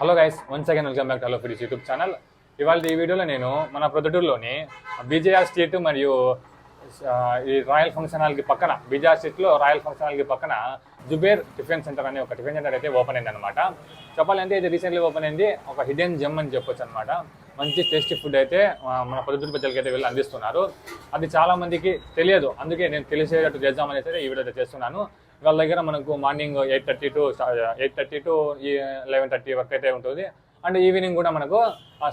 Hello guys once again welcome back hello ఫిడిస్ YouTube channel ఇవాళ ఈ వీడియోలో నేను మన ప్రొద్దుటూరులోని బీజేఆర్ స్ట్రీట్ మరియు ఈ రాయల్ ఫంక్షన్ హాల్కి పక్కన బీజేఆర్ స్ట్రీట్లో రాయల్ ఫంక్షన్ హాల్కి పక్కన జుబేర్ టిఫిన్ సెంటర్ అనే ఒక టిఫిన్ సెంటర్ అయితే ఓపెన్ అయింది అనమాట చెప్పాలంటే ఇది రీసెంట్లీ ఓపెన్ అయింది. ఒక హిడెన్ జమ్ అని చెప్పొచ్చు అనమాట మంచి టేస్టీ ఫుడ్ అయితే మన పొద్దుటూరు ప్రజలకి అయితే వీళ్ళు అందిస్తున్నారు. అది చాలామందికి తెలియదు. అందుకే నేను తెలిసేటట్టు చేద్దామని అయితే ఈ వీడియో చేస్తున్నాను. వాళ్ళ దగ్గర మనకు morning eight thirty to eight thirty to eleven thirty వరకు అయితే ఉంటుంది. అండ్ ఈవినింగ్ కూడా మనకు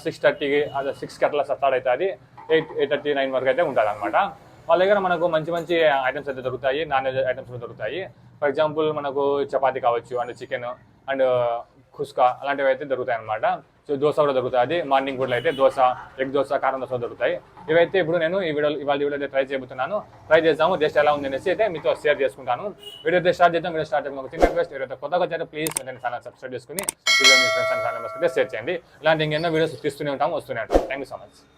సిక్స్ థర్టీకి అదే సిక్స్కి అట్లా స్టార్ట్ అవుతుంది ఎయిట్ ఎయిట్ థర్టీ నైన్ వరకు అయితే ఉంటుంది అనమాట వాళ్ళ దగ్గర మనకు మంచి మంచి ఐటమ్స్ అయితే దొరుకుతాయి నాన్ వెజ్ ఐటమ్స్ కూడా దొరుకుతాయి. ఫర్ ఎగ్జాంపుల్ మనకు చపాతీ కావచ్చు అండ్ చికెన్ అండ్ కుస్కా అలాంటివి అయితే దొరుకుతాయి అనమాట సో దోశ కూడా దొరుకుతుంది మార్నింగ్ కూడా అయితే దోశ ఎగ్ దోశ కారం దోశ దొరుకుతాయి. ఇవైతే ఇప్పుడు నేను ఈ వీడియో ఇవాళ వీడియో అయితే ట్రై చేయబోతున్నాను. ట్రై చేద్దాము. జస్ట్ ఎలా ఉంది అనేసి అయితే మీతో షేర్ చేసుకుంటాను. వీడియో అయితే స్టార్ట్ చేద్దాం. వీడియో స్టార్ట్ చేద్దాం. ఒక చిన్న రిక్వెస్ట్ వీడియో కొత్తగా వచ్చారు ప్లీజ్ నేను ఛానల్ సబ్స్క్రైబ్ చేసుకుని వీడియో మీ ఫ్రెండ్స్ అండ్ ఫ్యామిలీ మెంబర్స్ అయితే షేర్ చేయండి. ఇలాంటి ఇంకెన్నో వీడియోస్ తీస్తూనే ఉంటాము వస్తూనే ఉంటాం థ్యాంక్ యూ సో మచ్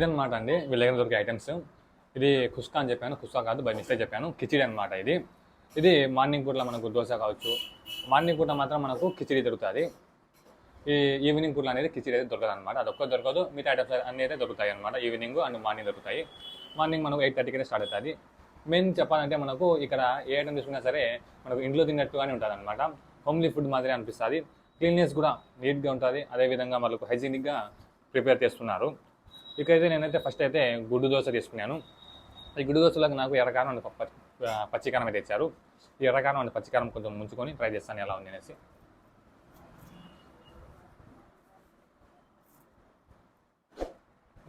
ఇదన్నమాట అండి. వీళ్ళ దగ్గర దొరికే ఐటమ్స్ ఇది కుస్కా అని చెప్పాను. కుస్కా కాదు బై మిస్టేక్ చెప్పాను. కిచిడి అనమాట ఇది. ఇది మార్నింగ్ పూటలో మనకు దోశ కావచ్చు. మార్నింగ్ పూట మాత్రం మనకు కిచిడి దొరుకుతుంది. ఈ ఈవినింగ్ పూట అనేది కిచిడి అయితే దొరకదు అనమాట అదొక్క దొరకదు. మిగతా ఐటమ్స్ అన్నీ అయితే దొరుకుతాయి అనమాట ఈవినింగ్ అండ్ మార్నింగ్ దొరుకుతాయి. మార్నింగ్ మనకు ఎయిట్ థర్టీకి స్టార్ట్ అవుతుంది. మెయిన్ చెప్పాలంటే మనకు ఇక్కడ ఏ ఐటమ్ తీసుకున్నా సరే మనకు ఇంట్లో తిన్నట్టుగానే ఉంటుంది అనమాట హోమ్లీ ఫుడ్ మాదిరి అనిపిస్తుంది. క్లీన్నెస్ కూడా నీట్గా ఉంటుంది. అదేవిధంగా మనకు హైజీనిక్గా ప్రిపేర్ చేస్తున్నారు. ఇకైతే నేనైతే ఫస్ట్ అయితే గుడ్డు దోశ తీసుకున్నాను. ఈ గుడ్డు దోశలకు నాకు ఎర్రకారం అండ్ పచ్చికారం అయితే ఇచ్చారు. ఈ ఎర్రకారం అండ్ పచ్చికారం కొంచెం ముంచుకొని ట్రై చేస్తాను ఎలా ఉంది అనేసి.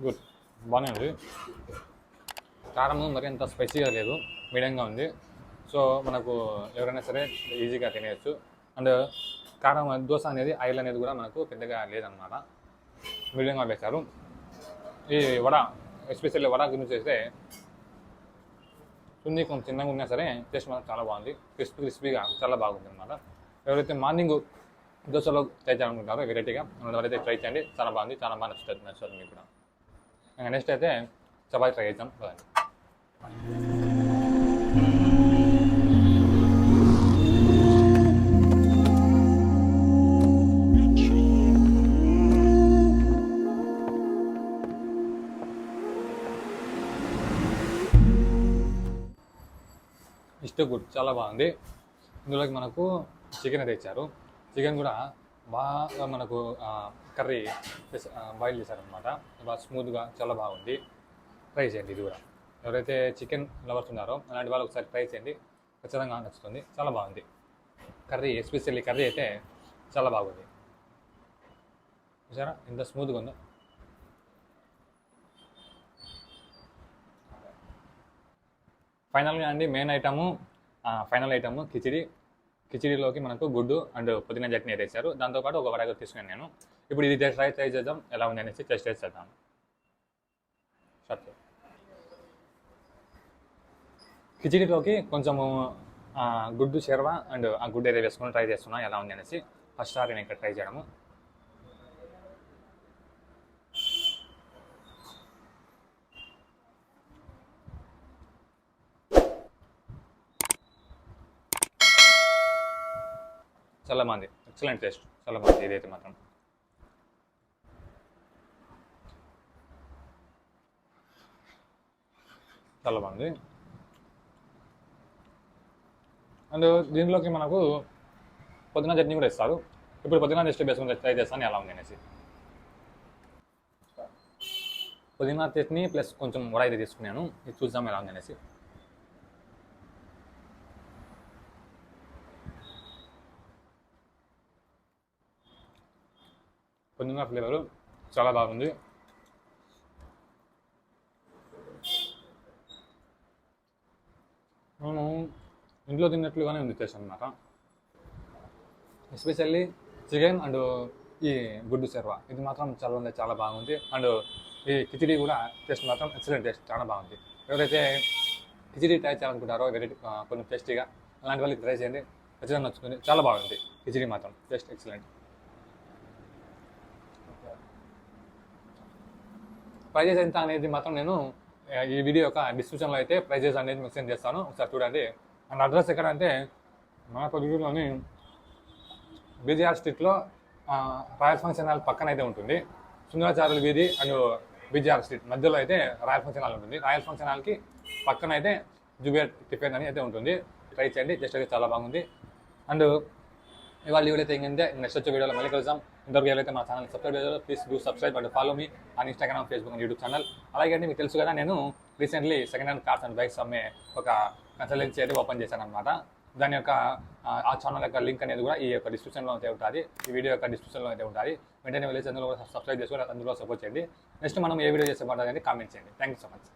గుడ్ బాగానే ఉంది. కారము మరి అంత స్పైసీగా లేదు మీడియంగా ఉంది. సో మనకు ఎవరైనా సరే ఈజీగా తినేయచ్చు. అండ్ కారం దోశ అనేది ఆయిల్ అనేది కూడా మనకు పెద్దగా లేదనమాట మీడియంగా వేశారు ఈ వడ ఎస్పెషల్లీ వడ గురించి అయితే చున్నీ కొంచెం చిన్నగా ఉన్నా సరే టేస్ట్ మాత్రం చాలా బాగుంది. క్రిస్పీ క్రిస్పీగా చాలా బాగుంది అనమాట ఎవరైతే మార్నింగ్ దోశలో ట్రై చేయాలనుకుంటారో వెరైటీగా ఎవరైతే ట్రై చేయండి. చాలా బాగుంది. చాలా బాగా నచ్చుతుంది. నచ్చుతుంది మీకు కూడా. నెక్స్ట్ అయితే చపాతి ట్రై చేద్దాం. ఇష్ట గుడ్ చాలా బాగుంది. ఇందులోకి మనకు చికెన్ అయితే ఇచ్చారు. చికెన్ కూడా బాగా మనకు కర్రీ బాయిల్ చేశారనమాట బాగా స్మూత్గా చాలా బాగుంది. ట్రై చేయండి ఇది కూడా. ఎవరైతే చికెన్ లవర్స్ ఉన్నారో అలాంటి వాళ్ళు ఒకసారి ట్రై చేయండి. ఖచ్చితంగా నచ్చుతుంది. చాలా బాగుంది. కర్రీ ఎస్పెషల్లీ కర్రీ అయితే చాలా బాగుంది. చూసారా? ఎంత స్మూత్గా ఉందో. ఫైనల్గా అండి main item final item khichdi. కిచిడిలోకి మనకు గుడ్డు అండ్ పుదీనా చట్నీ అయితే ఇచ్చారు దాంతోపాటు ఒక వడగా తీసుకున్నాను నేను. ఇప్పుడు ఇది ట్రై ట్రై చేద్దాం ఎలా ఉంది అనేసి టెస్ట్ టెస్ట్ చేద్దాం షట్ కిచిడిలోకి కొంచెము గుడ్డు షెర్వా అండ్ ఆ గుడ్డు ఏదో వేసుకొని ట్రై చేస్తున్నా ఎలా ఉంది అనేసి. ఫస్ట్ సారి నేను ఇక్కడ ట్రై చేయడము. చాలా మంది. ఎక్సలెంట్ టేస్ట్ చాలా మంది ఇదైతే మాత్రం. చాలా బాగుంది అండ్ దీంట్లోకి మనకు పుదీనా చట్నీ కూడా ఇస్తారు. ఇప్పుడు పుదీనా టెస్ట్ వేసుకుని ట్రై చేస్తాను ఎలా ఉంది అనేసి. పుదీనా చట్నీ ప్లస్ కొంచెం వడ అయితే తీసుకున్నాను. ఇది చూద్దాం ఎలా ఉంది అనేసి. పుదీనా ఫ్లేవరు చాలా బాగుంది. మేము ఇంట్లో తిన్నట్లుగానే ఉంది టేస్ట్ అనమాట ఎస్పెషల్లీ చికెన్ అండ్ ఈ గుడ్డు సెర్వా ఇది మాత్రం చాలా ఉంది చాలా బాగుంది. అండ్ ఈ కిచిడి కూడా టేస్ట్ మాత్రం ఎక్సలెంట్ టేస్ట్ చాలా బాగుంది. ఎవరైతే కిచిడి ట్రై చేయాలనుకుంటారో వెరైటీ కొంచెం టేస్టీగా అలాంటి వాళ్ళకి ట్రై చేయండి. ఖచ్చితంగా నచ్చుతుంది. చాలా బాగుంది. కిచిడి మాత్రం టేస్ట్ ఎక్సలెంట్ ప్రైజెస్ ఎంత అనేది మాత్రం నేను ఈ వీడియో యొక్క డిస్క్రిప్షన్లో అయితే ప్రైజెస్ అనేది మెన్షన్ చేస్తాను. ఒకసారి చూడండి. అండ్ అడ్రస్ ఎక్కడ అంటే మన పొద్దుటూరులోని బీజీఆర్ స్ట్రీట్లో రాయల్ ఫంక్షన్ హాల్ పక్కన అయితే ఉంటుంది. సుందరాచార్యుల వీధి అండ్ బీజీఆర్ స్ట్రీట్. మధ్యలో అయితే రాయల్ ఫంక్షన్ హాల్ ఉంటుంది. రాయల్ ఫంక్షన్ హాల్కి పక్కన అయితే జూబియర్ టిఫిన్ అని అయితే ఉంటుంది. ట్రై చేయండి. జస్ట్ అయితే చాలా బాగుంది. అండ్ ఇవాళ వీడియో అయితే ఏంటంటే నెక్స్ట్ వచ్చే వీడియోలో మళ్ళీ కలుద్దాం. ఇంతవరకు ఎవరైతే మా ఛానల్ సబ్స్క్రైబ్ చేయాలో please do subscribe and follow me on Instagram Facebook and YouTube channel అలాగే మీకు తెలుసు కదా నేను recently second hand cars and bikes అమ్మే ఒక కన్సల్టెన్సీ అయితే ఓపెన్ చేశాను అనమాట దాని యొక్క ఆ, ఛానల్ యొక్క లింక్ అనేది కూడా ఈ యొక్క డిస్క్రిప్షన్లో అయితే ఉంటుంది. ఈ వీడియో యొక్క డిస్క్రిప్షన్లో అయితే ఉంటుంది. వెంటనే వెళ్ళేసి అందులో సబ్స్క్రైబ్ చేసుకొని అందులో సపోర్ట్ చేయండి. నెక్స్ట్ మనం ఏ వీడియో చేసే బాగుంటుంది కామెంట్ చేయండి. Thank you so much